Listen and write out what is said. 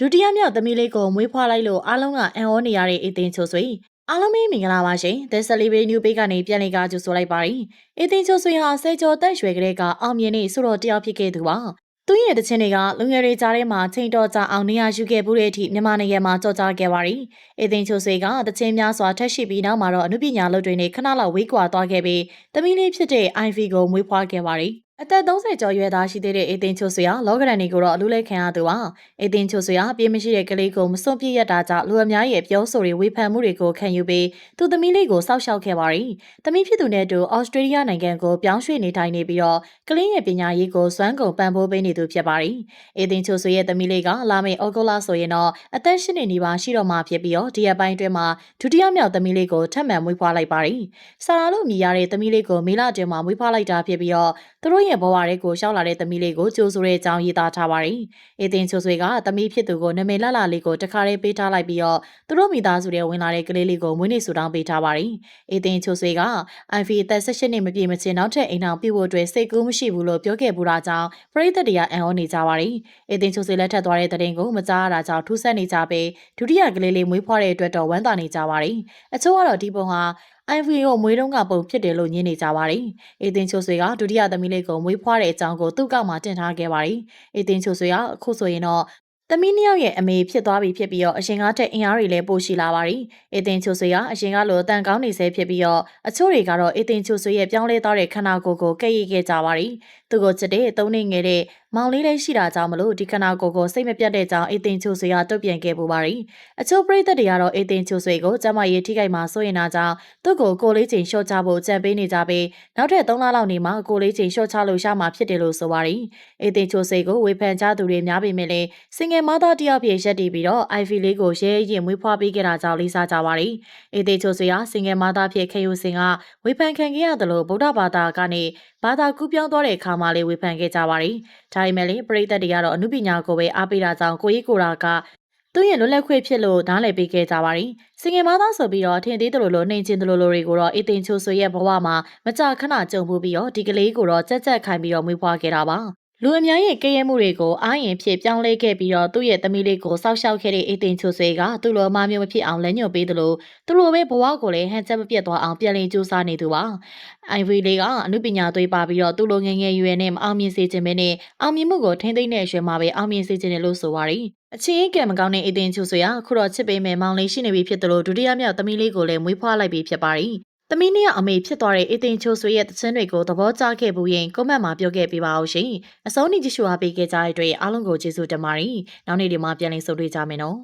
ဒုတိယမြောက်သမီးလေးကိုမွေးဖွားလိုက်လို့အားလုံးကအံ့ဩနေရတဲ့အေးသိန်းချိုဆွေအားလုံးပဲမင်္ဂလာပါရှင်။ The Celebrate New Page ကနေပြန်လည်ကကြိုဆိုလိုက်ပါရစေ။အေးသိန်းချိုဆွေဟာဆယ်ကျော်တက်ရွယ်ကလေးကအောင်မြင်တဲ့ဆိုတော်တယောက်ဖြစ်ခဲ့သူပါ။သူ့ရဲ့တခြင်းတွေကလူငယ်တွေကြားထဲမှာချိန်တော်ကြအောင်နေရာယူခဲ့မှုတဲ့အထိမြန်မာနိုင်ငံမှာကြော်ကြားခဲ့ပါရီ။အေးသိန်းချိုဆွေကတခြင်းများစွာထက်ရှိပြီးနောက်မှာတော့အမှုပညာလုပ်တွေနဲ့ခဏလောက်ဝေးကွာသွားခဲ့ပြီးသမီးလေးဖြစ်တဲ့ Ivy ကိုမွေးဖွားခဲ့ပါရီ။ အသက်30ကျော်ရွယ်သားရှိသေးတဲ့အေးသိန်းချိုဆွေဟာလောကရန်တွေကိုတော့အလူလဲခံရသူပါအေးသိန်းချိုဆွေဟာပြေးမရှိတဲ့ကလေးကိုမစွန့်ပြစ်ရတာကြောင့်လူအများရဲ့ပြောဆိုတွေဝေဖန်မှုတွေကိုခံယူပြီးသူသမီးလေးကိုစောက်ရှောက်ခဲ့ပါရီသမီးဖြစ်သူနဲ့အတူဩစတြေးလျနိုင်ငံကိုပြောင်းရွှေ့နေထိုင်နေပြီးတော့ကလေးရဲ့ပညာရေးကိုစွမ်းကုန်ပံ့ပိုးပေးနေသူဖြစ်ပါရီအေးသိန်းချိုဆွေရဲ့သမီးလေးကလာမယ့်ဩဂုတ်လဆိုရင်တော့အသက်၈နှစ်နီးပါးရှိတော့မှဖြစ်ပြီးတော့ဒီရက်ပိုင်းအတွင်းမှာဒုတိယမြောက်သမီးလေးကိုထပ်မံမွေးဖွားလိုက်ပါရီဆာရာလို့မြည်ရတဲ့သမီးလေးကိုမေလအတွင်းမှာမွေးဖွားလိုက်တာဖြစ်ပြီးတော့သူတို့ရဲ့ဘဝတွေကိုရှောက်လာတဲ့သမီးလေးကိုကြိုးဆိုတဲ့အကြောင်းရေးသားထားပါတယ်။အေးတင်ချိုဆွေကသမီးဖြစ်သူကိုနာမည်လှလှလေးကိုတခါတည်းပေးထားလိုက်ပြီးတော့သူတို့မိသားစုတွေဝင်လာတဲ့ကလေးလေးကိုမွေးနေ့ဆူတောင်းပေးထားပါတယ်။အေးတင်ချိုဆွေက IV အသက်16နှစ်မပြည့်မချင်းနောက်ထပ်အိမ်အောင်ပြဖို့အတွက်စိတ်ကူးမရှိဘူးလို့ပြောခဲ့ပူတာကြောင့်ပရိသတ်တွေကအံ့ဩနေကြပါတယ်။အေးတင်ချိုဆွေလက်ထက်သွားတဲ့တဲ့ရင်ကိုမကြားရတာကြောင့်ထူးဆန်းနေကြပေဒုတိယကလေးလေးမွေးဖွားတဲ့အတွက်တော့ဝမ်းသာနေကြပါတယ်။အချို့ကတော့ဒီပုံဟာ IV ကိုမွေးတုံးကပုံဖြစ်တယ်လို့ညင်းနေကြပါတယ်။အေးတင်ချိုဆွေကဒုတိယသမီးလေးကိုမွေးဖွားတဲ့အကြောင်းကိုသူ့ကောက်မှာတင်ထားခဲ့ပါတယ်။အေးတင်ချိုဆွေကအခုဆိုရင်တော့သမီးနှစ်ယောက်ရဲ့အမေဖြစ်သွားပြီဖြစ်ပြီးတော့အရှင်ကထက်အင်အားတွေလည်းပိုရှိလာပါပြီ။အေတင်ချိုဆွေကအရှင်ကလိုအတန်ကောင်းနေဆဲဖြစ်ပြီးတော့အချို့တွေကတော့အေတင်ချိုဆွေရဲ့ပြောင်းလဲသွားတဲ့ခန္ဓာကိုယ်ကိုကဲ့ရဲ့ခဲ့ကြပါပြီ။သူကိုချစ်တဲ့သုံးနေငယ်တဲ့ မောင်လေးလေးရှိတာကြောင့်မလို့ဒီခန္ဓာကိုယ်ကိုစိတ်မပြတ်တဲ့ကြောင့်အေတင်ချိုဆွေကတုတ်ပြန်ခဲ့ပူပါရီ။အချို့ပရိသတ်တွေကတော့အေတင်ချိုဆွေကိုကျမရေးထိခိုက်မှာစိုးရင်တာကြောင့်သူ့ကိုကိုလေးချိန်ရှော့ချဖို့ကြံပေးနေကြပြီးနောက်ထပ်3လလောက်နေမှကိုလေးချိန်ရှော့ချလို့ရမှာဖြစ်တယ်လို့ဆိုပါရီ။အေတင်ချိုဆွေကိုဝေဖန်ကြသူတွေများပေမဲ့လည်းစင်ငယ်မသားတယောက်ဖြစ်ရက်တည်ပြီးတော့ IV လေးကိုရဲရင်မွေးဖွားပေးခဲ့တာကြောင့်လေးစားကြပါရီ။အေတင်ချိုဆွေဟာစင်ငယ်မသားဖြစ်ခေယူစင်ကဝေဖန်ခံခဲ့ရတယ်လို့ဗုဒ္ဓဘာသာကနေ ဘာသာကူးပြောင်းသွားတဲ့အခါမှာလေးဝေဖန်ခဲ့ကြပါရီ။ဒါပေမဲ့လည်းပရိသတ်တွေကတော့အမှုပညာကိုပဲအားပေးတာကြောင့်ကိုကြီးကိုရာကသူ့ရဲ့လွတ်လပ်ခွင့်ဖြစ်လို့နားလည်ပေးခဲ့ကြပါရီ။စင်ငယ်မသားဆိုပြီးတော့ထင်သေးတယ်လို့လို့နှိမ်ချင်းတယ်လို့လို့တွေကိုတော့အေတင်ချိုဆွေရဲ့ဘဝမှာမကြာခဏကြုံမှုပြီးတော့ဒီကလေးကိုတော့ကြက်ကြက်ခိုင်းပြီးတော့မွေးဖွားခဲ့တာပါ။ လူအများရဲ့ကဲရဲမှုတွေကိုအာရင်ဖြစ်ပြောင်းလဲခဲ့ပြီးတော့သူ့ရဲ့သမီးလေးကိုစောက်ရှောက်ခဲ့တဲ့အေတင်ချိုဆွေကသူ့လိုအမမျိုးမဖြစ်အောင်လက်ညှို့ပေးတယ်လို့သူ့လိုပဲဘဝကိုလည်းဟန်ချက်မပြတ်သွားအောင်ပြန်လည်ကြိုးစားနေသူပါအိုင်ဗီလေးကအမှုပညာသွေးပါပြီးတော့သူ့လိုငယ်ငယ်ရွယ်နဲ့မအောင်မြင်စေခြင်းပဲနဲ့အောင်မြင်မှုကိုထိမ့်သိမ့်တဲ့အရွယ်မှာပဲအောင်မြင်စေခြင်းတယ်လို့ဆိုပါရီအချင်းကံမကောင်းတဲ့အေတင်ချိုဆွေကခုတော့ချစ်ပေးမယ်မောင်လေးရှိနေပြီဖြစ်တယ်လို့ဒုတိယမြောက်သမီးလေးကိုလည်းမွေးဖွားလိုက်ပြီဖြစ်ပါရီ သမီးနှစ်ယောက်အမေဖြစ်သွားတဲ့အေတင်ချိုဆွေရဲ့တခြင်းတွေကိုသဘောကျခဲ့ဘူးရင်ကွန်မန့်မှာပြောခဲ့ပေးပါဦးရှင်။အစိုးရကြည့်ရှုအားပေးခဲ့ကြတဲ့အတွက်အားလုံးကိုကျေးဇူးတင်ပါတယ်။နောက်နေ့ဒီမှာပြန်လည်ဆုံတွေ့ကြမယ်နော်။